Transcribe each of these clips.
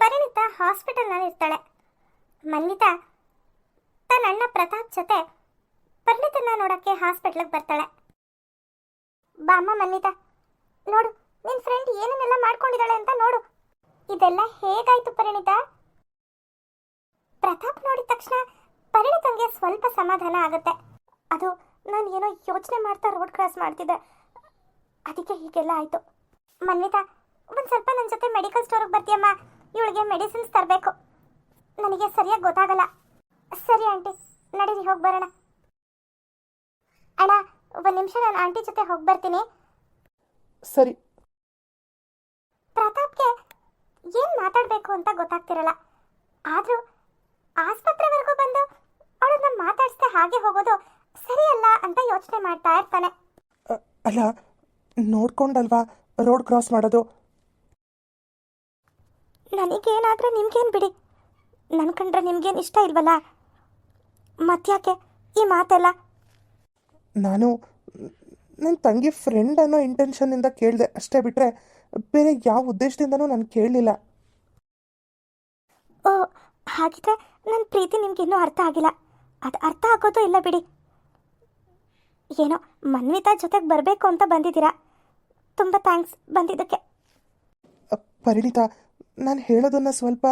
ಪರಿಣಿತ ಹಾಸ್ಪಿಟಲ್ನಲ್ಲಿ ಇರ್ತಾಳೆ ಮನ್ವಿತಾ ತನ್ನ ಅಣ್ಣ ಪ್ರತಾಪ್ ಜೊತೆ ಪರಿಣಿತನ ನೋಡಕ್ಕೆ ಹಾಸ್ಪಿಟ್ಲಿಗೆ ಬರ್ತಾಳೆ. ಬಾಮ್ಮ ಮನ್ವಿತಾ ನೋಡು, ನಿನ್ ಫ್ರೆಂಡ್ ಏನನ್ನೆಲ್ಲ ಮಾಡ್ಕೊಂಡಿದ್ದಾಳೆ ಅಂತ ನೋಡು. ಇದೆಲ್ಲ ಹೇಗಾಯ್ತು ಪರಿಣಿತ? ಪ್ರತಾಪ್ ನೋಡಿದ ತಕ್ಷಣ ಪರಿಣಿತಂಗೆ ಸ್ವಲ್ಪ ಸಮಾಧಾನ ಆಗುತ್ತೆ. ಅದು ನಾನು ಏನೋ ಯೋಚನೆ ಮಾಡ್ತಾ ರೋಡ್ ಕ್ರಾಸ್ ಮಾಡ್ತಿದ್ದೆ. ಅದಕ್ಕೆ ಹೀಗೆಲ್ಲ ಆಯ್ತು. ಮನ್ವಿತಾ ಒಂದು ಸ್ವಲ್ಪ ನನ್ನ ಜೊತೆ ಮೆಡಿಕಲ್ ಸ್ಟೋರಿಗೆ ಬರ್ತೀಯಮ್ಮ. ಇವಳಿಗೆ ಮೆಡಿಸಿನ್ಸ್ ತರಬೇಕು. ನನಗೆ ಸರಿಯಾಗಿ ಗೊತ್ತಾಗಲ್ಲ. ಸರಿ ಆಂಟಿ ನಡೀರಿ ಹೋಗಿ ಬರೋಣ. ಅಣ್ಣ ಒಂದು ನಿಮಿಷ ನಾನು ಆಂಟಿ ಜೊತೆ ಹೋಗಿ ಬರ್ತೀನಿ. ಸರಿ. ಪ್ರತಾಪ್ಗೆ ಏನು ಮಾತಾಡಬೇಕು ಅಂತ ಗೊತ್ತಾಗ್ತಿರಲ್ಲ. ಆದರೂ ಆಸ್ಪತ್ರೆವರೆಗೂ ಬಂದು ಅವಳನ್ನ ಮಾತಾಡಿಸ್ದೆ ಹಾಗೆ ಹೋಗೋದು ಸರಿಯಲ್ಲ ಅಂತ ಯೋಚನೆ ಮಾಡ್ತಾ ಇರ್ತಾನೆ. ಅಲ್ಲ ನೋಡ್ಕೊಂಡಲ್ವಾ ರೋಡ್ ಕ್ರಾಸ್ ಮಾಡೋದು? ನನಗೇನಾದ್ರೆ ನಿಮ್ಗೇನು ಬಿಡಿ. ನನ್ನ ಕಂಡ್ರೆ ನಿಮ್ಗೇನು ಇಷ್ಟ ಇಲ್ವಲ್ಲ? ಮತ್ತ್ಯಾಕೆ ಈ ಮಾತೆಲ್ಲ? ನಾನು ನನ್ನ ತಂಗಿ ಫ್ರೆಂಡ್ ಅನ್ನೋ ಇಂಟೆನ್ಷನ್ನಿಂದ ಕೇಳಿದೆ. ಅಷ್ಟೇ ಬಿಟ್ಟರೆ ಬೇರೆ ಯಾವ ಉದ್ದೇಶದಿಂದನೂ ನಾನು ಕೇಳಲಿಲ್ಲ. ಓ ಹಾಗಿದ್ರೆ ನನ್ನ ಪ್ರೀತಿ ನಿಮಗಿನ್ನೂ ಅರ್ಥ ಆಗಿಲ್ಲ. ಅದು ಅರ್ಥ ಆಗೋದು ಇಲ್ಲ ಬಿಡಿ. ಏನೋ ಮನ್ವಿತಾ ಜೊತೆಗೆ ಬರಬೇಕು ಅಂತ ಬಂದಿದ್ದೀರಾ? ತುಂಬ ಥ್ಯಾಂಕ್ಸ್ ಬಂದಿದ್ದಕ್ಕೆ. ಪರಿಣಿತ ನಾನು ಹೇಳೋದನ್ನ ಸ್ವಲ್ಪ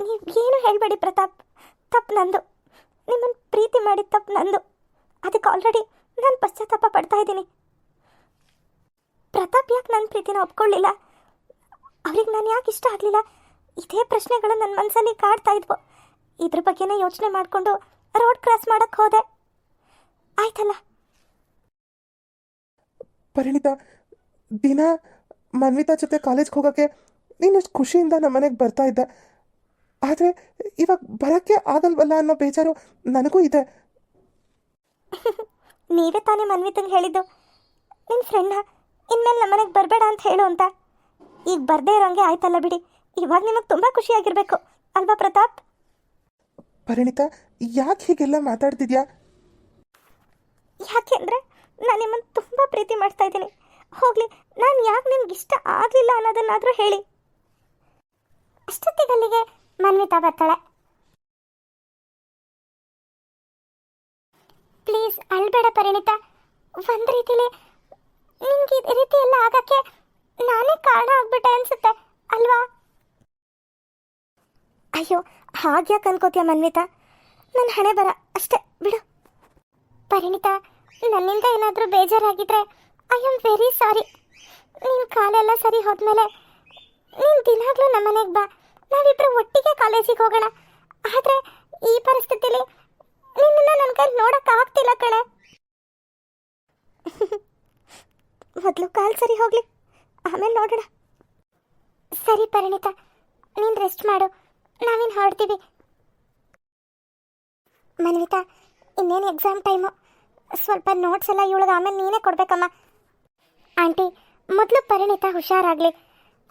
ನೀವು ಏನು ಹೇಳಬೇಡಿ ಪ್ರತಾಪ್. ತಪ್ಪು ನಂದು. ನಿಮ್ಮನ್ನು ಪ್ರೀತಿ ಮಾಡಿದ ತಪ್ಪು ನಂದು. ಅದಕ್ಕೆ ಆಲ್ರೆಡಿ ನಾನು ಪಶ್ಚಾತ್ತಾಪ ಪಡ್ತಾ ಇದ್ದೀನಿ. ಪ್ರತಾಪ್ ಯಾಕೆ ನನ್ನ ಪ್ರೀತಿನ ಒಪ್ಕೊಳ್ಳಿಲ್ಲ? ಅವ್ರಿಗೆ ನಾನು ಯಾಕೆ ಇಷ್ಟ ಆಗಲಿಲ್ಲ? ಇದೇ ಪ್ರಶ್ನೆಗಳು ನನ್ನ ಮನಸ್ಸಲ್ಲಿ ಕಾಡ್ತಾ ಇದ್ವು. ಇದ್ರ ಬಗ್ಗೆನೇ ಯೋಚನೆ ಮಾಡಿಕೊಂಡು ರೋಡ್ ಕ್ರಾಸ್ ಮಾಡೋಕ್ಕೆ ಹೋದೆ. ಆಯ್ತಲ್ಲ? ಪರಿಣಿತ ದಿನ ಮನ್ವಿತಾ ಜೊತೆ ಕಾಲೇಜ್ಗೆ ಹೋಗೋಕ್ಕೆ ನೀನು ಎಷ್ಟು ಖುಷಿಯಿಂದ ನಮ್ಮ ಮನೆಗೆ ಬರ್ತಾ ಇದ್ದೆ. ಆದರೆ ಇವಾಗ ಬರೋಕ್ಕೆ ಆಗಲ್ವಲ್ಲ ಅನ್ನೋ ಬೇಜಾರು ನನಗೂ ಇದೆ. ನೀವೇ ತಾನೇ ಮನ್ವಿತಂಗೆ ಹೇಳಿದ್ದು. ನಿನ್ನ ಫ್ರೆಂಡ್ನ ಇನ್ಮೇಲೆ ನಮ್ಮನೆಗೆ ಬರಬೇಡ ಅಂತ ಹೇಳು ಅಂತ. ಈಗ ಬರದೇ ಇರೋಂಗೆ ಆಯ್ತಲ್ಲ ಬಿಡಿ. ಇವಾಗ ನಿಮಗೆ ತುಂಬ ಖುಷಿಯಾಗಿರ್ಬೇಕು. ಅಲ್ವಾ ಪ್ರತಾಪ್? ಪರಿಣಿತ ಯಾಕೆ ಹೀಗೆಲ್ಲ ಮಾತಾಡ್ತಿದ್ಯಾ? ಯಾಕೆಂದರೆ ನಾನು ನಿಮ್ಮನ್ನು ತುಂಬ ಪ್ರೀತಿ ಮಾಡ್ತಾ ಇದ್ದೀನಿ. ಹೋಗಲಿ ನಾನು ಯಾಕೆ ನಿಮ್ಗೆ ಇಷ್ಟ ಆಗಲಿಲ್ಲ ಅನ್ನೋದನ್ನಾದರೂ ಹೇಳಿ. ಅಷ್ಟೊತ್ತಿಗಲ್ಲಿಗೆ ಮನ್ವಿತಾ ಬರ್ತಾಳೆ. ಪ್ಲೀಸ್ ಅಳ್ಬೇಡ ಪರಿಣಿತ. ಒಂದ್ ರೀತಿಲಿ ನಿಮ್ಗೆ ಈ ರೀತಿ ಎಲ್ಲ ಆಗಕ್ಕೆ ನಾನೇ ಕಾರಣ ಆಗ್ಬಿಟ್ಟೆ ಅನ್ಸುತ್ತೆ, ಅಲ್ವಾ? ಅಯ್ಯೋ, ಹಾಗ್ಯಾಕೆ ಅನ್ಕೋತೀಯ ಮನ್ವಿತಾ? ನನ್ನ ಹಣೆ ಬರ, ಅಷ್ಟೇ, ಬಿಡು. ಪರಿಣಿತ, ನನ್ನಿಂದ ಏನಾದರೂ ಬೇಜಾರಾಗಿದ್ರೆ ಐ ಆಮ್ ವೆರಿ ಸಾರಿ ನಿನ್ನ ಕಾಲೆಲ್ಲ ಸರಿ ಹೋದ್ಮೇಲೆ ನೀನು ದಿನಾಗ್ಲೂ ನಮ್ಮನೆಗೆ ಬಾ. ನಾವಿಬ್ಬರು ಒಟ್ಟಿಗೆ ಕಾಲೇಜಿಗೆ ಹೋಗೋಣ. ಆದರೆ ಈ ಪರಿಸ್ಥಿತಿಲಿ ನಿನ್ನ ನನ್ನ ಕೈ ನೋಡೋಕ್ಕಾಗ್ತಿಲ್ಲ ಕಣೆ. ಮೊದಲು ಕಾಲು ಸರಿ ಹೋಗಲಿ. ಆಮೇಲೆ ನೋಡೋಣ. ಸರಿ ಪರಿಣಿತ, ನೀನು ರೆಸ್ಟ್ ಮಾಡು. ನಾವೇನು ಹೊರಡ್ತೀವಿ. ಮನ್ವಿತಾ, ಇನ್ನೇನು ಎಕ್ಸಾಮ್ ಟೈಮು ಸ್ವಲ್ಪ ನೋಟ್ಸ್ ಎಲ್ಲ ಇವಳಿಗೆ ಆಮೇಲೆ ನೀನೇ ಕೊಡ್ಬೇಕಮ್ಮ. ಆಂಟಿ, ಮೊದಲು ಪರಿಣಿತ ಹುಷಾರಾಗಲಿ.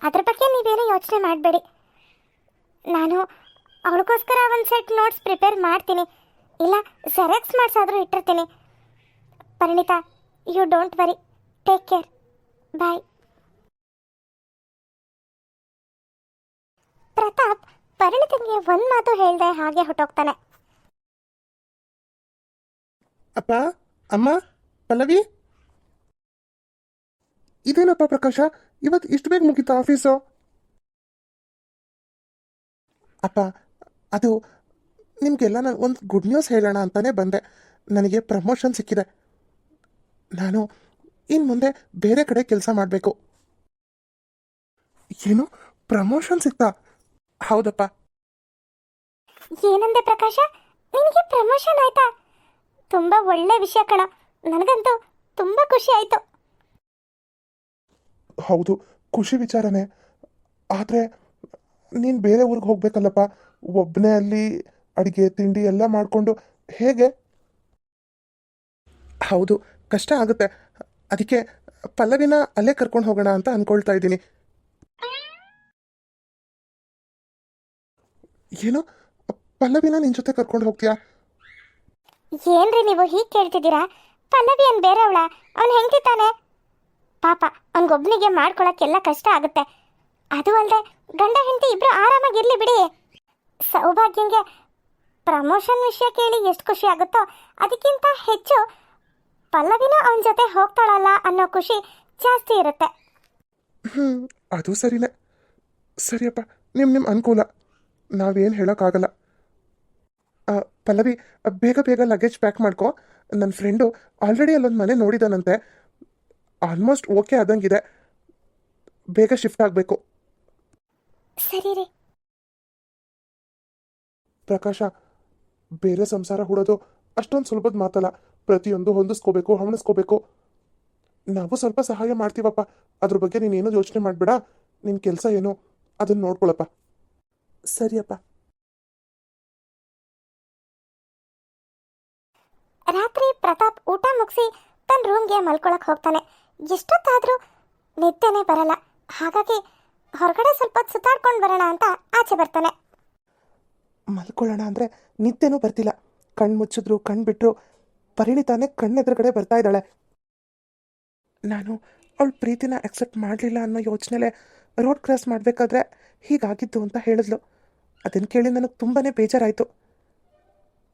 ಅದ್ರ ಬಗ್ಗೆ ನೀವೇನು ಯೋಚನೆ ಮಾಡಬೇಡಿ. ನಾನು ಅವಳಿಗೋಸ್ಕರ ಒಂದು ಸೆಟ್ ನೋಟ್ಸ್ ಪ್ರಿಪೇರ್ ಮಾಡ್ತೀನಿ. ಇಲ್ಲ ಸೆರೆಕ್ಸ್ ಮಾಡಿಸಾದ್ರೂ ಇಟ್ಟಿರ್ತೀನಿ. Parinita you don't worry take care bye Pratap ಪರಿಣಿತಿಗೆ ಒಂದು ಮಾತು ಹೇಳ್ದೆ ಹಾಗೆ ಹೊಟ್ಟೋಗ್ತಾನೆ ಅಪ್ಪ, ಅಮ್ಮ, ಪಲ್ಲವಿ? ಇದೇನಪ್ಪ ಪ್ರಕಾಶ? ಇವತ್ತು ಇಷ್ಟು ಬೇಗ ಮುಗೀತಾ ಆಫೀಸು ಅಪ್ಪ, ಅದು ನಿಮಗೆಲ್ಲ ನಾನು ಒಂದು ಗುಡ್ ನ್ಯೂಸ್ ಹೇಳೋಣ ಅಂತಾನೆ ಬಂದೆ. ನನಗೆ ಪ್ರಮೋಷನ್ ಸಿಕ್ಕಿದೆ. ನಾನು ಇನ್ನು ಮುಂದೆ ಬೇರೆ ಕಡೆ ಕೆಲಸ ಮಾಡಬೇಕು. ಏನು? ಪ್ರಮೋಷನ್ ಸಿಕ್ತಾ? ಹೌದಪ್ಪ. ಏನಂದೆ ಪ್ರಕಾಶ? ನಿನಗೆ ಪ್ರಮೋಷನ್ ಆಯ್ತಾ? ತುಂಬಾ ಒಳ್ಳೆ ವಿಷಯ ಕಣ. ನನಗಂತೂ ತುಂಬಾ ಖುಷಿ ಆಯಿತು. ಹೌದು, ಖುಷಿ ವಿಚಾರನೇ. ಆದರೆ ನೀನು ಬೇರೆ ಊರಿಗೆ ಹೋಗ್ಬೇಕಲ್ಲಪ್ಪ. ಒಬ್ಬನೇ ಅಲ್ಲಿ ಅಡುಗೆ, ತಿಂಡಿ ಎಲ್ಲ ಮಾಡಿಕೊಂಡು ಹೇಗೆ? ಹೌದು, ಕಷ್ಟ ಆಗುತ್ತೆ. ಅದಕ್ಕೆ ಪಲ್ಲವಿನ ಅಲ್ಲೇ ಕರ್ಕೊಂಡು ಹೋಗೋಣ ಅಂತ ಅನ್ಕೊಳ್ತಾ ಇದ್ದೀನಿ. ಏನು, ಪಲ್ಲವಿನ ನಿನ್ನ ಜೊತೆ ಕರ್ಕೊಂಡು ಹೋಗ್ತೀಯಾ? ಏನ್ರಿ ನೀವು ಹೀಗೆ ಕೇಳ್ತಿದ್ದೀರಾ? ಪಲ್ಲವಿ ಅನ್ ಬೇರೆಯವಳ ಅವನು ಹೆಂಡ್ತಿ ತಾನೆ. ಪಾಪ ಅವನಿಗೊಬ್ಬನಿಗೆ ಮಾಡ್ಕೊಳಕ್ಕೆಲ್ಲ ಕಷ್ಟ ಆಗುತ್ತೆ. ಅದು ಅಲ್ಲದೆ ಗಂಡ ಹೆಂಡತಿ ಇಬ್ರು ಆರಾಮಾಗಿರ್ಲಿ ಬಿಡಿ. ಸೌಭಾಗ್ಯಂಗೆ ಪ್ರಮೋಷನ್ ವಿಷಯ ಕೇಳಿ ಎಷ್ಟು ಖುಷಿ ಆಗುತ್ತೋ ಅದಕ್ಕಿಂತ ಹೆಚ್ಚು ಪಲ್ಲವಿನೂ ಅವನ ಜೊತೆ ಹೋಗ್ತಾಳಲ್ಲ ಅನ್ನೋ ಖುಷಿ ಜಾಸ್ತಿ ಇರುತ್ತೆ. ಅದು ಸರಿನೇ. ಸರಿಯಪ್ಪ ನಿಮ್ಮ ನಿಮ್ಮ ಅನುಕೂಲ. ನಾವೇನು ಹೇಳೋಕ್ಕಾಗಲ್ಲ. ಪಲ್ಲವಿ, ಬೇಗ ಬೇಗ ಲಗೇಜ್ ಪ್ಯಾಕ್ ಮಾಡ್ಕೊ. ನನ್ನ ಫ್ರೆಂಡು ಆಲ್ರೆಡಿ ಅಲ್ಲೊಂದು ಮನೆ ನೋಡಿದಾನಂತೆ. Almost okay ಆದಂಗಿದೆ. ಬೇಗ ಶಿಫ್ಟ್ ಆಗಬೇಕು. ಸರಿ ರೀ. ಪ್ರಕಾಶ ಬೇರೆ ಸಂಸಾರ ಹೂಡೋದು ಅಷ್ಟೊಂದು ಸುಲಭದ ಮಾತಲ್ಲ. ಪ್ರತಿಯೊಂದು ಹೊಂದಿಸ್ಕೋಬೇಕು ಹವಣಿಸ್ಕೋಬೇಕು. ನಾವು ಸ್ವಲ್ಪ ಸಹಾಯ ಮಾಡ್ತೀವಪ್ಪ. ಅದ್ರ ಬಗ್ಗೆ ನೀನೇನು ಯೋಚನೆ ಮಾಡಬೇಡ. ನಿನ್ನ ಕೆಲಸ ಏನು? ಅದನ್ನ ನೋಡ್ಕೊಳಪ್ಪ. ಸರಿಯಪ್ಪ. ರಾತ್ರಿ ಪ್ರತಾಪ್ ಊಟ ಮುಗಿಸಿ ತನ್ನ ರೂಮ್ಗೆ ಮಲ್ಕೊಳಕ್ ಹೋಗ್ತಾನೆ. ಎಷ್ಟೊತ್ತಾದ್ರೂ ನಿದ್ದೆನೇ ಬರಲ್ಲ. ಹಾಗಾಗಿ ಹೊರಗಡೆ ಸ್ವಲ್ಪ ಸುತ್ತಾಡ್ಕೊಂಡು ಬರೋಣ ಅಂತ ಆಚೆ ಬರ್ತಾನೆ. ಮಲ್ಕೊಳ್ಳೋಣ ಅಂದರೆ ನಿದ್ದೆನೂ ಬರ್ತಿಲ್ಲ. ಕಣ್ಣು ಮುಚ್ಚಿದ್ರು ಕಣ್ಣು ಬಿಟ್ಟರು ಪರಿಣಿತಾನೆ ಕಣ್ಣೆದುರುಗಡೆ ಬರ್ತಾ ಇದ್ದಾಳೆ. ನಾನು ಅವಳ ಪ್ರೀತಿನ ಅಕ್ಸೆಪ್ಟ್ ಮಾಡಲಿಲ್ಲ ಅನ್ನೋ ಯೋಚನೆಲೆ ರೋಡ್ ಕ್ರಾಸ್ ಮಾಡಬೇಕಾದ್ರೆ ಹೀಗಾಗಿದ್ದು ಅಂತ ಹೇಳಿದ್ಲು. ಅದನ್ನು ಕೇಳಿ ನನಗೆ ತುಂಬಾ ಬೇಜಾರಾಯಿತು.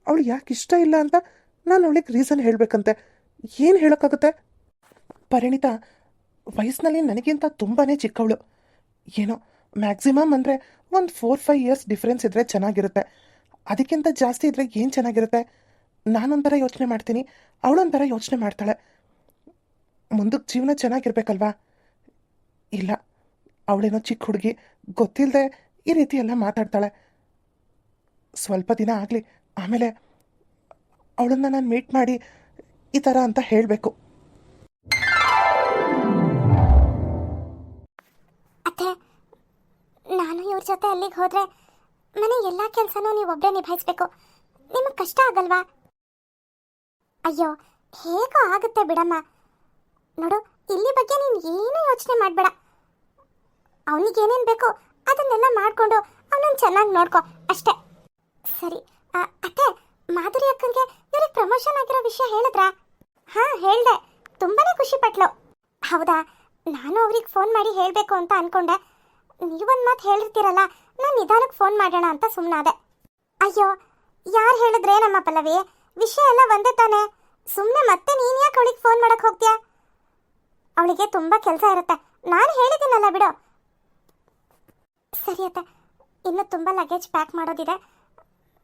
ಅವಳು ಯಾಕೆ ಇಷ್ಟ ಇಲ್ಲ ಅಂತ ನಾನು ಅವಳಿಗೆ ರೀಸನ್ ಹೇಳಬೇಕಂತೆ. ಏನು ಹೇಳೋಕ್ಕಾಗುತ್ತೆ? ಪರಿಣಿತ ವಯಸ್ಸಿನಲ್ಲಿ ನನಗಿಂತ ತುಂಬಾ ಚಿಕ್ಕವಳು. ಏನೋ ಮ್ಯಾಕ್ಸಿಮಮ್ ಅಂದರೆ ಒಂದು ಫೋರ್ ಫೈವ್ ಇಯರ್ಸ್ ಡಿಫ್ರೆನ್ಸ್ ಇದ್ದರೆ ಚೆನ್ನಾಗಿರುತ್ತೆ. ಅದಕ್ಕಿಂತ ಜಾಸ್ತಿ ಇದ್ದರೆ ಏನು ಚೆನ್ನಾಗಿರುತ್ತೆ? ನಾನೊಂಥರ ಯೋಚನೆ ಮಾಡ್ತೀನಿ, ಅವಳೊಂಥರ ಯೋಚನೆ ಮಾಡ್ತಾಳೆ. ಮುಂದಕ್ಕೆ ಜೀವನ ಚೆನ್ನಾಗಿರ್ಬೇಕಲ್ವಾ? ಇಲ್ಲ, ಅವಳೇನೋ ಚಿಕ್ಕ ಹುಡುಗಿ ಗೊತ್ತಿಲ್ಲದೆ ಈ ರೀತಿ ಎಲ್ಲ ಮಾತಾಡ್ತಾಳೆ. ಸ್ವಲ್ಪ ದಿನ ಆಗಲಿ, ಆಮೇಲೆ ಅವಳನ್ನು ನಾನು ಮೀಟ್ ಮಾಡಿ ಈ ಥರ ಅಂತ ಹೇಳಬೇಕು. ಜೊತೆ ಅಲ್ಲಿಗೆ ಹೋದ್ರೆ ಮನೆ ಎಲ್ಲ ಕೆಲಸನೂ ನೀವು ಒಬ್ಬರೇ ನಿಭಾಯಿಸ್ಬೇಕು. ನಿಮಗೆ ಕಷ್ಟ ಆಗಲ್ವಾ? ಅಯ್ಯೋ, ಹೇಗೋ ಆಗುತ್ತೆ ಬಿಡಮ್ಮ. ನೋಡು, ಇಲ್ಲಿ ಬಗ್ಗೆ ನೀನ್ ಏನೂ ಯೋಚನೆ ಮಾಡಬೇಡ. ಏನೇನ್ ಬೇಕೋ ಅದನ್ನೆಲ್ಲ ಮಾಡಿಕೊಂಡು ಅವನನ್ನು ಚೆನ್ನಾಗಿ ನೋಡ್ಕೊ, ಅಷ್ಟೇ. ಸರಿ ಅತ್ತೆ, ಮಾಧುರಿ ಅಕ್ಕಂಗೆ ಇವ್ರಿಗೆ ಪ್ರಮೋಷನ್ ಆಗಿರೋ ವಿಷಯ ಹೇಳಿದ್ರಾ? ಹಾ, ಹೇಳ್ದೆ. ತುಂಬಾನೇ ಖುಷಿ ಪಟ್ಲು. ಹೌದಾ? ನಾನು ಅವ್ರಿಗೆ ಫೋನ್ ಮಾಡಿ ಹೇಳಬೇಕು ಅಂತ ಅನ್ಕೊಂಡೆ. ನೀವೊಂದು ಮಾತು ಹೇಳಿರ್ತೀರಲ್ಲ ನಾನು ನಿಧಾನಕ್ಕೆ ಫೋನ್ ಮಾಡೋಣ ಅಂತ ಸುಮ್ಮನಾದೆ ಅಯ್ಯೋ, ಯಾರು ಹೇಳಿದ್ರೆ ನಮ್ಮ ಪಲ್ಲವಿ? ವಿಷಯ ಎಲ್ಲ ಒಂದೇ ತಾನೆ. ಸುಮ್ಮನೆ ಮತ್ತೆ ನೀನು ಯಾಕೆ ಅವಳಿಗೆ ಫೋನ್ ಮಾಡಕ್ಕೆ ಹೋಗ್ತೀಯಾ? ಅವಳಿಗೆ ತುಂಬ ಕೆಲಸ ಇರುತ್ತೆ. ನಾನು ಹೇಳಿದ್ದೀನಲ್ಲ ಬಿಡು. ಸರಿ ಅತ್ತೆ, ಇನ್ನು ತುಂಬ ಲಗೇಜ್ ಪ್ಯಾಕ್ ಮಾಡೋದಿದೆ.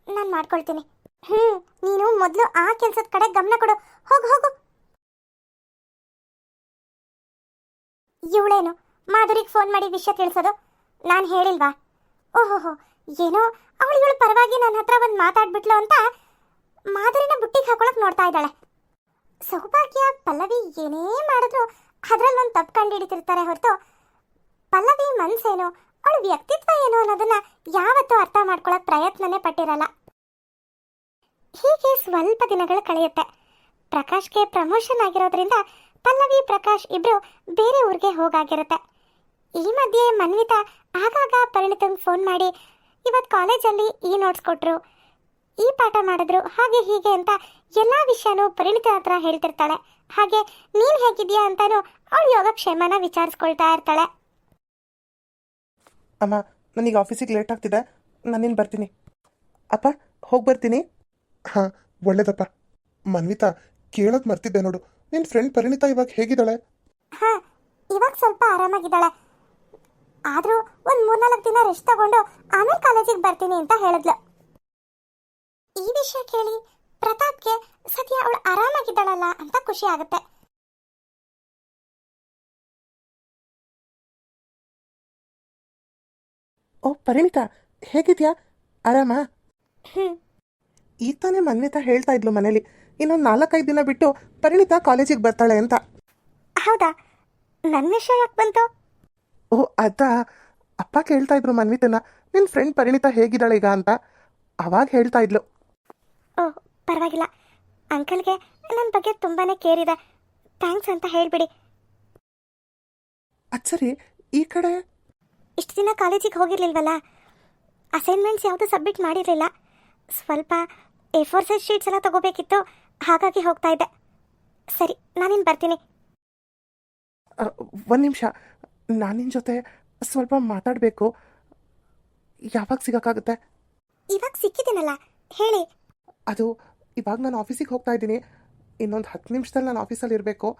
ನಾನು ಮಾಡ್ಕೊಳ್ತೀನಿ. ಹ್ಞೂ ನೀನು ಮೊದಲು ಆ ಕೆಲಸದ ಕಡೆ ಗಮನ ಕೊಡು. ಹೋಗು ಹೋಗು. ಇವಳೇನು? ಮಾಧುರಿಗೆ ಫೋನ್ ಮಾಡಿ ವಿಷಯ ತಿಳಿಸೋದು ನಾನು ಹೇಳಿಲ್ವಾ? ಓಹೋಹೋ, ಏನೋ ಅವಳಿಗಳು ಪರವಾಗಿ ನನ್ನ ಹತ್ರ ಒಂದು ಮಾತಾಡ್ಬಿಟ್ಲು ಅಂತ ಮಾಧುರಿನ ಬುಟ್ಟಿಗೆ ಹಾಕೊಳಕ್ ನೋಡ್ತಾ ಇದ್ದಾಳೆ. ಸೌಭಾಗ್ಯ, ಪಲ್ಲವಿ ಏನೇ ಮಾಡಿದ್ರು ಅದರಲ್ಲೊಂದು ತಪ್ಪು ಕಂಡು ಹಿಡಿತಿರ್ತಾರೆ ಹೊರತು ಪಲ್ಲವಿ ಮನ್ಸೇನು ಅವಳ ವ್ಯಕ್ತಿತ್ವ ಏನು ಅನ್ನೋದನ್ನ ಯಾವತ್ತೂ ಅರ್ಥ ಮಾಡ್ಕೊಳಕ್ ಪ್ರಯತ್ನನೇ ಪಟ್ಟಿರಲ್ಲ. ಹೀಗೆ ಸ್ವಲ್ಪ ದಿನಗಳು ಕಳೆಯುತ್ತೆ. ಪ್ರಕಾಶ್ಗೆ ಪ್ರಮೋಷನ್ ಆಗಿರೋದ್ರಿಂದ ಪಲ್ಲವಿ, ಪ್ರಕಾಶ್ ಇಬ್ರು ಬೇರೆ ಊರಿಗೆ ಹೋಗಾಗಿರುತ್ತೆ. ಈ ಮಧ್ಯೆ ಮನ್ವಿತಾ ಆಗಾಗ ಪರಿಣಿತಂಗೆ ಫೋನ್ ಮಾಡಿ ಇವತ್ತು ಕಾಲೇಜಲ್ಲಿ ಈ ನೋಟ್ಸ್ ಕೊಟ್ಟರು ಈ ಪಾಠ ಮಾಡಿದ್ರು ಹಾಗೆ ಹೀಗೆ ಅಂತ ಎಲ್ಲ ವಿಷಯನೂ ಪರಿಣಿತ ಹತ್ರ ಹೇಳ್ತಿರ್ತಾಳೆ. ಹಾಗೆ ನೀನು ಹೇಗಿದ್ಯಾ ಅಂತಾನು ಅವಳು ಯೋಗಕ್ಷೇಮನ ವಿಚಾರಿಸ್ಕೊಳ್ತಾ ಇರ್ತಾಳೆ. ಅಮ್ಮ ನನಗೆ ಆಫೀಸಿಗೆ ಲೇಟ್ ಆಗ್ತಿದೆ. ನಾನೇನು ಬರ್ತೀನಿ. ಅಪ್ಪ ಹೋಗಿ ಬರ್ತೀನಿ. ಹಾಂ ಒಳ್ಳೇದಪ್ಪ. ಮನ್ವಿತಾ ಕೇಳೋದು ಮರ್ತಿದ್ದೆ ನೋಡು. ನಿನ್ನ ಫ್ರೆಂಡ್ ಪರಿಣಿತ ಇವಾಗ ಹೇಗಿದ್ದಾಳೆ? ಹಾಂ ಇವಾಗ ಸ್ವಲ್ಪ ಆರಾಮಾಗಿದ್ದಾಳೆ. ಆದ್ರೂ ಒಂದ್ ಮೂರ್ನಾಲ್ಕು ದಿನ ರೆಸ್ಟ್ ತಗೊಂಡು ಆಮೇಲೆ ಕಾಲೇಜಿಗೆ ಬರ್ತೀನಿ ಅಂತ ಹೇಳಿದ್ಲು. ಈ ವಿಷಯ ಕೇಳಿ ಪ್ರತಾಪ್ಗೆ ಸದ್ಯ ಅವಳು ಆರಾಮಾಗಿದ್ದಾಳಲ್ಲ ಅಂತ ಖುಷಿ ಆಗುತ್ತೆ. ಓ ಪರಿಣಿತಾ ಹೇಗಿದ್ಯಾ? ಆರಾಮಾ? ಈತಾನೆ ಈಗ ತಾನೇ ಮನ್ವಿತಾ ಹೇಳ್ತಾ ಇದ್ಲು ಮನೇಲಿ. ಇನ್ನೊಂದು ನಾಲ್ಕೈದು ದಿನ ಬಿಟ್ಟು ಪರಿಣಿತಾ ಕಾಲೇಜಿಗೆ ಬರ್ತಾಳೆ ಅಂತ. ಹೌದಾ? ನನ್ನ ವಿಷಯ ಯಾಕೆ ಬಂತು? ಓ ಅದ ಅಪ್ಪ ಕೇಳ್ತಾ ಇದ್ರು ಮನ್ವಿತನ. ನಿನ್ ಫ್ರೆಂಡ್ ಪರಿಣಿತ ಹೇಗಿದ್ದಾಳೆ ಈಗ ಅಂತ. ಅವಾಗ ಹೇಳ್ತಾ ಇದ್ಲು. ಓ ಪರವಾಗಿಲ್ಲ. ಅಂಕಲ್ಗೆ ನನ್ನ ಬಗ್ಗೆ ತುಂಬಾನೇ ಕೇರ್ ಇದೆ. ಥ್ಯಾಂಕ್ಸ್ ಅಂತ ಹೇಳ್ಬಿಡಿ. ಅದು ಸರಿ. ಈ ಕಡೆ? ಇಷ್ಟು ದಿನ ಕಾಲೇಜಿಗೆ ಹೋಗಿರ್ಲಿಲ್ವಲ್ಲ? ಅಸೈನ್ಮೆಂಟ್ಸ್ ಯಾವುದು ಸಬ್ಮಿಟ್ ಮಾಡಿರಲಿಲ್ಲ. ಸ್ವಲ್ಪ ಎ ಫೋರ್ ಸೈಜ್ ಶೀಟ್ಸ್ ಎಲ್ಲ ತಗೋಬೇಕಿತ್ತು. ಹಾಗಾಗಿ ಹೋಗ್ತಾ ಇದ್ದೆ. ಸರಿ ನಾನಿನ್ನು ಬರ್ತೀನಿ. ಒಂದು ನಿಮಿಷ. ನಾನು ನಿನ್ನ ಜೊತೆ ಸ್ವಲ್ಪ ಮಾತಾಡಬೇಕು. ಯಾವಾಗ ಸಿಗೋಕ್ಕಾಗುತ್ತೆ? ಇವಾಗ ಸಿಕ್ಕಿದ್ದೀನಲ್ಲ ಹೇಳಿ. ಅದು ಇವಾಗ ನಾನು ಆಫೀಸಿಗೆ ಹೋಗ್ತಾ ಇದ್ದೀನಿ. ಇನ್ನೊಂದು ಹತ್ತು ನಿಮಿಷದಲ್ಲಿ ನಾನು ಆಫೀಸಲ್ಲಿ ಇರಬೇಕು.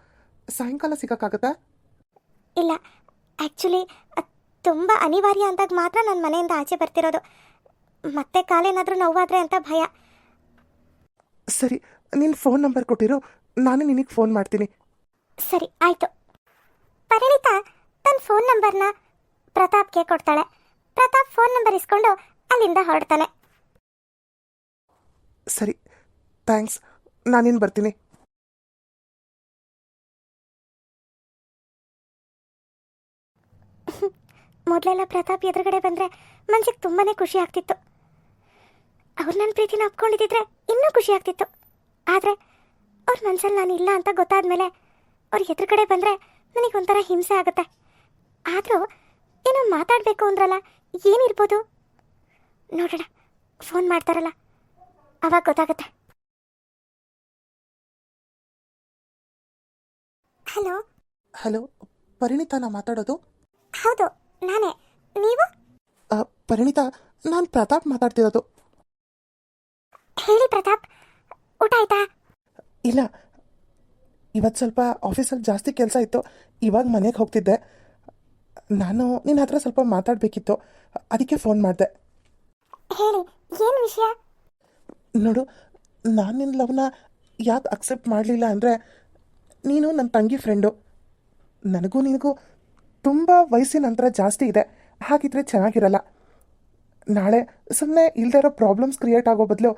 ಸಾಯಂಕಾಲ ಸಿಗೋಕ್ಕಾಗತ್ತಾ? ಇಲ್ಲ ಆ್ಯಕ್ಚುಲಿ ತುಂಬ ಅನಿವಾರ್ಯ ಅಂದಾಗ ಮಾತ್ರ ನಾನು ಮನೆಯಿಂದ ಆಚೆ ಬರ್ತಿರೋದು. ಮತ್ತೆ ಕಾಲೇನಾದರೂ ನೋವಾದರೆ ಅಂತ ಭಯ. ಸರಿ ನಿನ್ನ ಫೋನ್ ನಂಬರ್ ಕೊಟ್ಟಿರು ನಾನು ನಿನಗೆ ಫೋನ್ ಮಾಡ್ತೀನಿ. ಸರಿ ಆಯಿತು. ಪರಿಣಿತಾ ತನ್ನ ಫೋನ್ ನಂಬರ್ನ ಪ್ರತಾಪ್ಗೆ ಕೊಡ್ತಾಳೆ. ಪ್ರತಾಪ್ ಫೋನ್ ನಂಬರ್ ಇಸ್ಕೊಂಡು ಅಲ್ಲಿಂದ ಹೊರಡ್ತಾನೆ. ಸರಿ ಥ್ಯಾಂಕ್ಸ್ ನಾನೇನು ಬರ್ತೀನಿ. ಮೊದಲೆಲ್ಲ ಪ್ರತಾಪ್ ಎದುರುಗಡೆ ಬಂದರೆ ಮನ್ಸಿಗೆ ತುಂಬಾನೇ ಖುಷಿ ಆಗ್ತಿತ್ತು. ಅವ್ರು ನನ್ನ ಪ್ರೀತಿನ ಒಪ್ಕೊಂಡಿದ್ದಿದ್ರೆ ಇನ್ನೂ ಖುಷಿ ಆಗ್ತಿತ್ತು. ಆದರೆ ಅವ್ರ ಮನ್ಸಲ್ಲಿ ನಾನು ಇಲ್ಲ ಅಂತ ಗೊತ್ತಾದ್ಮೇಲೆ ಅವ್ರ ಎದುರುಗಡೆ ಬಂದರೆ ಒಂಥರ ಹಿಂಸೆ ಆಗುತ್ತೆ. ಆದರೂ ಏನೋ ಮಾತಾಡಬೇಕು ಅಂದ್ರಲ್ಲ ಏನಿರ್ಬೋದು? ನೋಡೋಣ ಫೋನ್ ಮಾಡ್ತಾರಲ್ಲ ಅವಾಗ ಗೊತ್ತಾಗುತ್ತೆ. ಹಲೋ? ಹಲೋ ಪರಿಣಿತಾನ ಮಾತಾಡೋದು? ಹೌದು ನಾನೇ. ನೀವು? ಆ, ಪರಿಣಿತಾ ನಾನು ಪ್ರತಾಪ್ ಮಾತಾಡ್ತಿರೋದು. ಹೇಳಿ ಪ್ರತಾಪ್ ಊಟ ಆಯ್ತಾ? ಇಲ್ಲ ಇವತ್ತು ಸ್ವಲ್ಪ ಆಫೀಸಲ್ಲಿ ಜಾಸ್ತಿ ಕೆಲಸ ಇತ್ತು ಇವಾಗ ಮನೆಗೆ ಹೋಗ್ತಿದ್ದೆ. ನಾನು ನಿನ್ನ ಹತ್ರ ಸ್ವಲ್ಪ ಮಾತಾಡಬೇಕಿತ್ತು ಅದಕ್ಕೆ ಫೋನ್ ಮಾಡಿದೆ. ಹೇಳಿ ಏನು ವಿಷಯ? ನೋಡು ನಾನು ನಿನ್ನ ಲವ್ನ ಯಾಕೆ ಅಕ್ಸೆಪ್ಟ್ ಮಾಡಲಿಲ್ಲ ಅಂದರೆ ನೀನು ನನ್ನ ತಂಗಿ ಫ್ರೆಂಡು ನನಗೂ ನಿನಗೂ ತುಂಬ ವಯಸ್ಸಿನ ಅಂತರ ಜಾಸ್ತಿ ಇದೆ ಹಾಗಿದ್ರೆ ಚೆನ್ನಾಗಿರಲ್ಲ. ನಾಳೆ ಸುಮ್ಮನೆ ಇಲ್ಲದೆ ಇರೋ ಪ್ರಾಬ್ಲಮ್ಸ್ ಕ್ರಿಯೇಟ್ ಆಗೋ ಬದಲು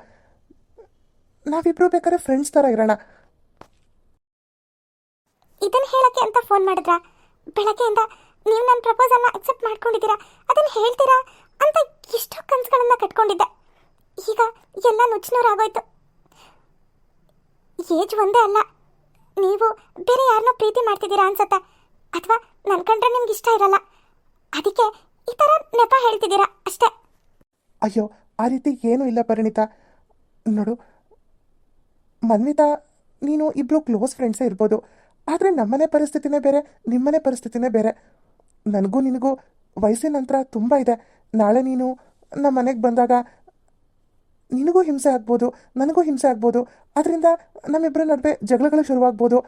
ನಾವಿಬ್ರು ಬೇಕಾದ್ರೆ ಫ್ರೆಂಡ್ಸ್ ಥರ ಇರೋಣ. ಇದನ್ನು ಹೇಳಕ್ಕೆ ಅಂತ ಫೋನ್ ಮಾಡಿದ್ರ? ಬೆಳಗ್ಗೆಯಿಂದ ನೀವು ನನ್ನ ಪ್ರಪೋಸಲ್ನ ಅಕ್ಸೆಪ್ಟ್ ಮಾಡ್ಕೊಂಡಿದ್ದೀರಾ? ಅದನ್ನು ಹೇಳ್ತೀರಾ? ಅಂತ ಎಷ್ಟೋ ಕನಸುಗಳನ್ನ ಕಟ್ಕೊಂಡಿದ್ದೆ. ಈಗ ಎಲ್ಲ ನುಚ್ಚುನೂರಾಗೋಯ್ತು. ಏಜ್ ಒಂದೇ ಅಲ್ಲ. ನೀವು ಬೇರೆ ಯಾರನ್ನೋ ಪ್ರೀತಿ ಮಾಡ್ತಿದ್ದೀರಾ ಅನ್ಸತ್ತೆ. ಅಥವಾ ನನ್ನ ಕಂಡ್ರೆ ನಿಮ್ಗೆ ಇಷ್ಟ ಇರಲ್ಲ. ಅದಕ್ಕೆ ಈ ಥರ ನೆಪ ಹೇಳ್ತಿದ್ದೀರಾ ಅಷ್ಟೇ. ಅಯ್ಯೋ, ಆ ರೀತಿ ಏನೂ ಇಲ್ಲ ಪರಿಣಿತ. ನೋಡು, ಮನ್ವಿತಾ, ನೀನು ಇಬ್ಬರು ಕ್ಲೋಸ್ ಫ್ರೆಂಡ್ಸೇ ಇರ್ಬೋದು. ಆದರೆ ನಮ್ಮನೆ ಪರಿಸ್ಥಿತಿನೇ ಬೇರೆ, ನಿಮ್ಮನೆ ಪರಿಸ್ಥಿತಿನೇ ಬೇರೆ. ನನಗೂ ನಿನಗೂ ವಯಸ್ಸಿನ ನಂತರ ತುಂಬ ಇದೆ. ನಾಳೆ ನೀನು ನಮ್ಮ ಮನೆಗೆ ಬಂದಾಗ ನಿನಗೂ ಹಿಂಸೆ ಆಗ್ಬೋದು, ನನಗೂ ಹಿಂಸೆ ಆಗ್ಬೋದು. ಅದರಿಂದ ನಮ್ಮಿಬ್ಬರ ನಡುವೆ ಜಗಳಗಳು ಶುರುವಾಗ್ಬೋದು.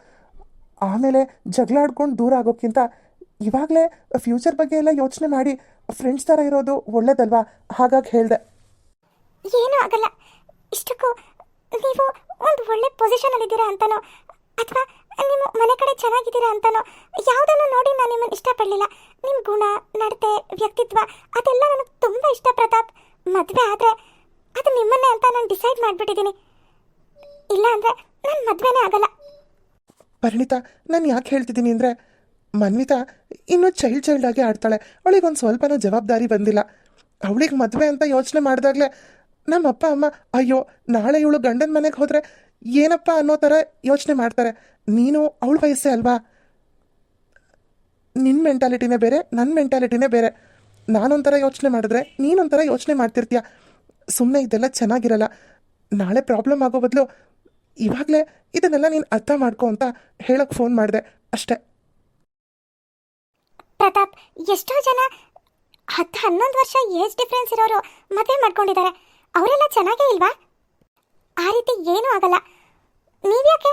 ಆಮೇಲೆ ಜಗಳ ಆಡ್ಕೊಂಡು ದೂರ ಆಗೋಕ್ಕಿಂತ ಇವಾಗಲೇ ಫ್ಯೂಚರ್ ಬಗ್ಗೆ ಎಲ್ಲ ಯೋಚನೆ ಮಾಡಿ ಫ್ರೆಂಡ್ಸ್ ಥರ ಇರೋದು ಒಳ್ಳೇದಲ್ವಾ? ಹಾಗಾಗಿ ಹೇಳಿದೆ. ಏನೂ ಆಗಲ್ಲ. ಇಷ್ಟಕ್ಕೂ ನೀವು ಒಂದು ಒಳ್ಳೆ ಪೊಸಿಷನಲ್ಲಿದ್ದೀರಾ ಅಂತನೋ? ಅಥವಾ ನಿಮ್ಮ ಮನೆ ಕಡೆ ಚೆನ್ನಾಗಿದ್ದೀರಾ ಅಂತನೋ, ಯಾವುದನ್ನು ನೋಡಿ ನಾನು ನಿಮ್ಮನ್ನು ಇಷ್ಟಪಡಲಿಲ್ಲ. ನಿಮ್ಮ ಗುಣ, ನಡತೆ, ವ್ಯಕ್ತಿತ್ವ, ಅದೆಲ್ಲ ನನಗೆ ತುಂಬ ಇಷ್ಟ ಪ್ರತಾಪ್. ಮದುವೆ ಆದರೆ ಅದು ನಿಮ್ಮನ್ನೇ ಅಂತ ನಾನು ಡಿಸೈಡ್ ಮಾಡಿಬಿಟ್ಟಿದ್ದೀನಿ. ಇಲ್ಲ ಅಂದರೆ ನಾನು ಮದುವೆನೇ ಆಗಲ್ಲ. ಪರಿಣಿತ, ನಾನು ಯಾಕೆ ಹೇಳ್ತಿದ್ದೀನಿ ಅಂದರೆ, ಮನ್ವಿತಾ ಇನ್ನೂ ಚೈಲ್ಡ್ ಚೈಲ್ಡ್ ಆಗಿ ಆಡ್ತಾಳೆ. ಅವಳಿಗೆ ಒಂದು ಸ್ವಲ್ಪನೂ ಜವಾಬ್ದಾರಿ ಬಂದಿಲ್ಲ. ಅವಳಿಗೆ ಮದುವೆ ಅಂತ ಯೋಚನೆ ಮಾಡಿದಾಗಲೇ ನಮ್ಮ ಅಪ್ಪ ಅಮ್ಮ, ಅಯ್ಯೋ, ನಾಳೆ ಇವಳು ಗಂಡನ ಮನೆಗೆ ಹೋದರೆ ಏನಪ್ಪ ಅನ್ನೋ ಥರ ಯೋಚನೆ ಮಾಡ್ತಾರೆ. ನೀನು ಅವಳ ವಯಸ್ಸೇ ಅಲ್ವಾ? ನಿನ್ನ ಮೆಂಟಾಲಿಟಿನೇ ಬೇರೆ ನನ್ನ ಮೆಂಟಾಲಿಟಿನೇ ಬೇರೆ. ನಾನೊಂಥರ ಯೋಚನೆ ಮಾಡಿದ್ರೆ ನೀನೊಂಥರ ಯೋಚನೆ ಮಾಡ್ತಿರ್ತೀಯ. ಸುಮ್ಮನೆ ಇದೆಲ್ಲ ಚೆನ್ನಾಗಿರಲ್ಲ. ನಾಳೆ ಪ್ರಾಬ್ಲಮ್ ಆಗೋ ಬದಲು ಇವಾಗಲೇ ಇದನ್ನೆಲ್ಲ ನೀನು ಅರ್ಥ ಮಾಡ್ಕೊ ಅಂತ ಹೇಳಕ್ಕೆ ಫೋನ್ ಮಾಡಿದೆ. ಅಷ್ಟೇ. ಪ್ರತಾಪ್, ಎಷ್ಟೋ ಜನ ಹತ್ತು ಹನ್ನೊಂದು ವರ್ಷ ಏಜ್ ಡಿಫ್ರೆನ್ಸ್ ಇರೋರು ಮದುವೆ ಮಾಡ್ಕೊಂಡಿದ್ದಾರೆ. ಅವರೆಲ್ಲ ಚೆನ್ನಾಗೇ ಇಲ್ವಾ? ಆ ರೀತಿ ಏನೂ ಆಗಲ್ಲ. ನೀವ್ಯಾಕೆ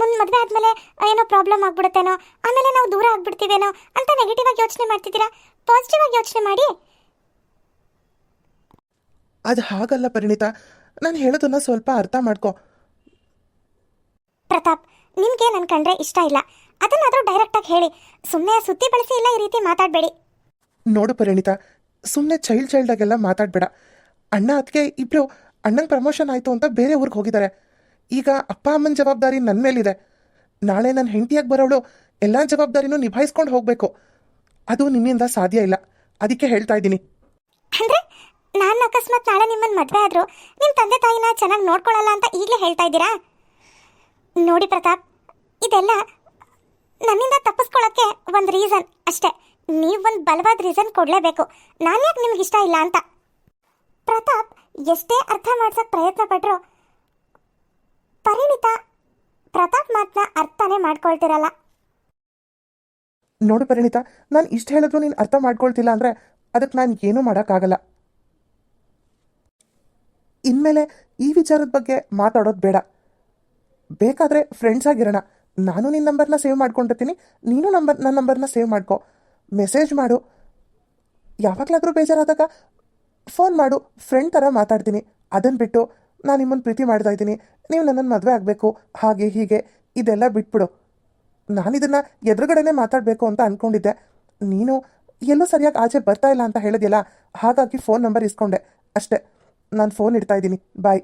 ಮುಂದೆ ಮದುವೆ ಆದಮೇಲೆ ಏನೋ ಪ್ರಾಬ್ಲಮ್ ಆಗ್ಬಿಡುತ್ತೇನೋ ಆಮೇಲೆ ನಾವು ದೂರ ಆಗ್ಬಿಡ್ತೀವೇನೋ ಅಂತ ನೆಗೆಟಿವ್ ಆಗಿ ಯೋಚನೆ ಮಾಡ್ತಿದ್ದೀರಾ? ಪಾಸಿಟಿವ್ ಆಗಿ ಯೋಚನೆ ಮಾಡಿ. ಅದು ಹಾಗಲ್ಲ ಪರಿಣಿತ. ನಾನು ಹೇಳೋದನ್ನ ಸ್ವಲ್ಪ ಅರ್ಥ ಮಾಡ್ಕೋ. ಪ್ರತಾಪ್ ನಿಮಗೆ ನನ್ನ ಕಂಡ್ರೆ ಇಷ್ಟ ಇಲ್ಲ. ಅದನ್ನಾದರೂ ಡೈರೆಕ್ಟಾಗಿ ಹೇಳಿ. ಸುಮ್ಮನೆ ಸುತ್ತಿ ಬಳಸಿ ಇಲ್ಲ ಈ ರೀತಿ ಮಾತಾಡಬೇಡಿ. ನೋಡು ಪರಿಣಿತ ಸುಮ್ಮನೆ ಚೈಲ್ಡ್ ಚೈಲ್ಡಾಗೆಲ್ಲ ಮಾತಾಡಬೇಡ. ಅಣ್ಣ ಅದಕ್ಕೆ ಇಬ್ಬರು ಅಣ್ಣಂಗೆ ಪ್ರಮೋಷನ್ ಆಯಿತು ಅಂತ ಬೇರೆ ಊರಿಗೆ ಹೋಗಿದ್ದಾರೆ. ಈಗ ಅಪ್ಪ ಅಮ್ಮನ ಜವಾಬ್ದಾರಿ ನನ್ನ ಮೇಲಿದೆ. ನಾಳೆ ನನ್ನ ಹೆಂಡತಿಯಾಗಿ ಬರೋಳು ಎಲ್ಲ ಜವಾಬ್ದಾರಿನೂ ನಿಭಾಯಿಸ್ಕೊಂಡು ಹೋಗಬೇಕು. ಅದು ನಿಮ್ಮಿಂದ ಸಾಧ್ಯ ಇಲ್ಲ. ಅದಕ್ಕೆ ಹೇಳ್ತಾ ಇದ್ದೀನಿ. ಅಂದ್ರೆ ನಾನು ಅಕಸ್ಮಾತ್ ನಾಳೆ ನಿಮ್ಮನ್ನ ಮದುವೆ ಆದ್ರು ನಿಮ್ಮ ತಂದೆ ತಾಯಿನ ಚೆನ್ನಾಗಿ ನೋಡ್ಕೊಳ್ಳಲ್ಲ ಅಂತ ಈಗಲೇ ಹೇಳ್ತಾ ಇದ್ದೀರಾ? ನೋಡಿ ಪ್ರತಾಪ್, ಇದೆಲ್ಲ ನನ್ನಿಂದ ತಪ್ಪಿಸ್ಕೊಳ್ಳೋಕ್ಕೆ ಒಂದು ರೀಸನ್ ಅಷ್ಟೇ. ನೀವು ಒಂದು ಬಲವಾದ ರೀಸನ್ ಕೊಡಲೇಬೇಕು. ನಾನು ಯಾಕೆ ನಿಮ್ಗೆ ಇಷ್ಟ ಇಲ್ಲ ಅಂತ. ಪ್ರತಾಪ್ ಎಷ್ಟೇ ಅರ್ಥ ಮಾಡ್ಸೋಕೆ ಪ್ರಯತ್ನ ಪಟ್ರು ಪರಿಣಿತ ಪ್ರತಾಪ್ ಮಾತನ್ನ ಅರ್ಥನೇ ಮಾಡ್ಕೊಳ್ತಿರಲ್ಲ. ನೋಡು ಪರಿಣಿತ, ನಾನು ಇಷ್ಟು ಹೇಳಿದ್ರು ನೀನು ಅರ್ಥ ಮಾಡ್ಕೊಳ್ತಿಲ್ಲ ಅಂದರೆ ಅದಕ್ಕೆ ನಾನು ಏನೂ ಮಾಡೋಕ್ಕಾಗಲ್ಲ. ಇನ್ಮೇಲೆ ಈ ವಿಚಾರದ ಬಗ್ಗೆ ಮಾತಾಡೋದು ಬೇಡ. ಬೇಕಾದರೆ ಫ್ರೆಂಡ್ಸ್ ಆಗಿರೋಣ. ನಾನು ನಿನ್ನ ನಂಬರ್ನ ಸೇವ್ ಮಾಡ್ಕೊಂಡಿರ್ತೀನಿ, ನೀನು ನಂಬರ್ ನನ್ನ ನಂಬರ್ನ ಸೇವ್ ಮಾಡ್ಕೊ. ಮೆಸೇಜ್ ಮಾಡು. ಯಾವಾಗಲಾದರೂ ಬೇಜಾರಾದಾಗ ಫೋನ್ ಮಾಡು ಫ್ರೆಂಡ್ ಥರ ಮಾತಾಡ್ತೀನಿ. ಅದನ್ನು ಬಿಟ್ಟು ನಾನು ನಿಮ್ಮನ್ನು ಪ್ರೀತಿ ಮಾಡ್ತಾ ಇದ್ದೀನಿ. ನೀವು ನನ್ನನ್ನು ಮದುವೆ ಆಗಬೇಕು, ಹಾಗೆ ಹೀಗೆ, ಇದೆಲ್ಲ ಬಿಟ್ಬಿಡು. ನಾನು ಇದನ್ನು ಎದುರುಗಡೆನೇ ಮಾತಾಡಬೇಕು ಅಂತ ಅಂದ್ಕೊಂಡಿದ್ದೆ ನೀನು ಎಲ್ಲೂ ಸರಿಯಾಗಿ ಆಚೆ ಬರ್ತಾ ಇಲ್ಲ ಅಂತ ಹೇಳಿದ್ಯಲ್ಲ, ಹಾಗಾಗಿ ಫೋನ್ ನಂಬರ್ ಇಸ್ಕೊಂಡೆ. ಅಷ್ಟೇ, ನಾನು ಫೋನ್ ಇಡ್ತಾ ಇದ್ದೀನಿ. ಬಾಯ್.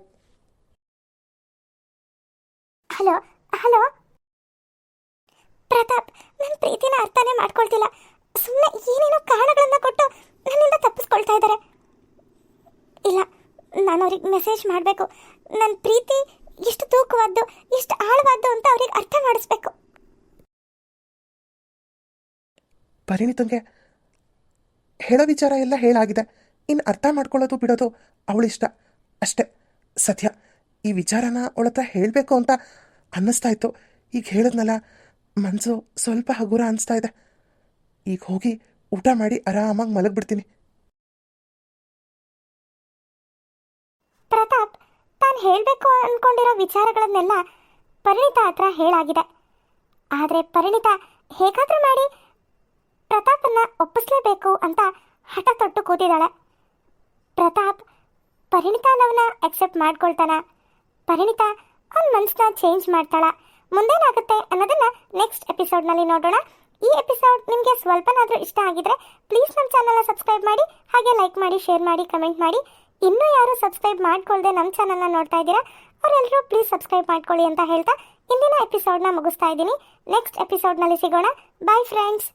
Hello hello. ಪ್ರತಾಪ್ ನನ್ನ ಪ್ರೀತಿನ ಅರ್ಥನೇ ಮಾಡ್ಕೊಳ್ತಿಲ್ಲ. ಸುಮ್ಮನೆ ಏನೇನೋ ಕಾರಣಗಳನ್ನ ಕೊಟ್ಟು ನನ್ನಿಂದ ತಪ್ಪಿಸ್ಕೊಳ್ತಾ ಇದ್ದಾರೆ. ಇಲ್ಲ, ನಾನು ಅವ್ರಿಗೆ ಮೆಸೇಜ್ ಮಾಡಬೇಕು. ನನ್ನ ಪ್ರೀತಿ ಎಷ್ಟು ತೂಕವಾದ್ದು, ಎಷ್ಟು ಆಳವಾದ್ದು ಅಂತ ಅವ್ರಿಗೆ ಅರ್ಥ ಮಾಡಿಸ್ಬೇಕು. ಪರಿಣಿತಂಗೆ ಹೇಳೋ ವಿಚಾರ ಎಲ್ಲ ಹೇಳಾಗಿದೆ. ಇನ್ನು ಅರ್ಥ ಮಾಡ್ಕೊಳ್ಳೋದು ಬಿಡೋದು ಅವಳಿಷ್ಟ. ಅಷ್ಟೇ ಸತ್ಯ ಈ ವಿಚಾರನ ಅವಳ ಹತ್ರ ಹೇಳಬೇಕು ಅಂತ ಅನ್ನಿಸ್ತಾ ಇತ್ತು. ಈಗ ಹೇಳಿದ್ನಲ್ಲ ಮನಸ್ಸು ಸ್ವಲ್ಪ ಹಗುರ ಅನ್ನಿಸ್ತಾ ಇದೆ. ಈಗ ಹೋಗಿ ಊಟ ಮಾಡಿ ಆರಾಮಾಗಿ ಮಲಗಿಬಿಡ್ತೀನಿ. ಪ್ರತಾಪ್, ತಾನು ಹೇಳಬೇಕು ಅಂದ್ಕೊಂಡಿರೋ ವಿಚಾರಗಳನ್ನೆಲ್ಲ ಪರಿಣಿತ ಹತ್ರ ಹೇಳಾಗಿದೆ. ಆದರೆ ಪರಿಣಿತ, ಹೇಗಾದರೂ ಮಾಡಿ ಪ್ರತಾಪನ್ನ ಒಪ್ಪಿಸ್ಲೇಬೇಕು ಅಂತ ಹಠ ತೊಟ್ಟು ಕೂತಿದ್ದಾಳೆ. ಪ್ರತಾಪ್, ಪರಿಣಿತ ಲವ್ನ ಅಕ್ಸೆಪ್ಟ್ ಮಾಡ್ಕೊಳ್ತಾನ? ಪರಿಣಿತ ಅವ್ನ ಮನಸ್ಸನ್ನ ಚೇಂಜ್ ಮಾಡ್ತಾಳ? ಮುಂದೇನಾಗುತ್ತೆ ಅನ್ನೋದನ್ನ ನೆಕ್ಸ್ಟ್ ಎಪಿಸೋಡ್ನಲ್ಲಿ ನೋಡೋಣ. ಈ ಎಪಿಸೋಡ್ ನಿಮಗೆ ಸ್ವಲ್ಪನಾದರೂ ಇಷ್ಟ ಆಗಿದ್ರೆ ಪ್ಲೀಸ್ ನಮ್ಮ ಚಾನಲ್ನ ಸಬ್ಸ್ಕ್ರೈಬ್ ಮಾಡಿ, ಹಾಗೆ ಲೈಕ್ ಮಾಡಿ ಶೇರ್ ಮಾಡಿ ಕಮೆಂಟ್ ಮಾಡಿ. ಇನ್ನೂ ಯಾರು ಸಬ್ಸ್ಕ್ರೈಬ್ ಮಾಡ್ಕೊಳ್ದೆ ನಮ್ಮ ಚಾನಲ್ನ ನೋಡ್ತಾ ಇದ್ದೀರಾ? ಅವರೆಲ್ಲರೂ ಪ್ಲೀಸ್ ಸಬ್ಸ್ಕ್ರೈಬ್ ಮಾಡ್ಕೊಳ್ಳಿ ಅಂತ ಹೇಳ್ತಾ ಇಂದಿನ ಎಪಿಸೋಡ್ನ ಮುಗಿಸ್ತಾ ಇದ್ದೀನಿ. ನೆಕ್ಸ್ಟ್ ಎಪಿಸೋಡ್ನಲ್ಲಿ ಸಿಗೋಣ. Bye friends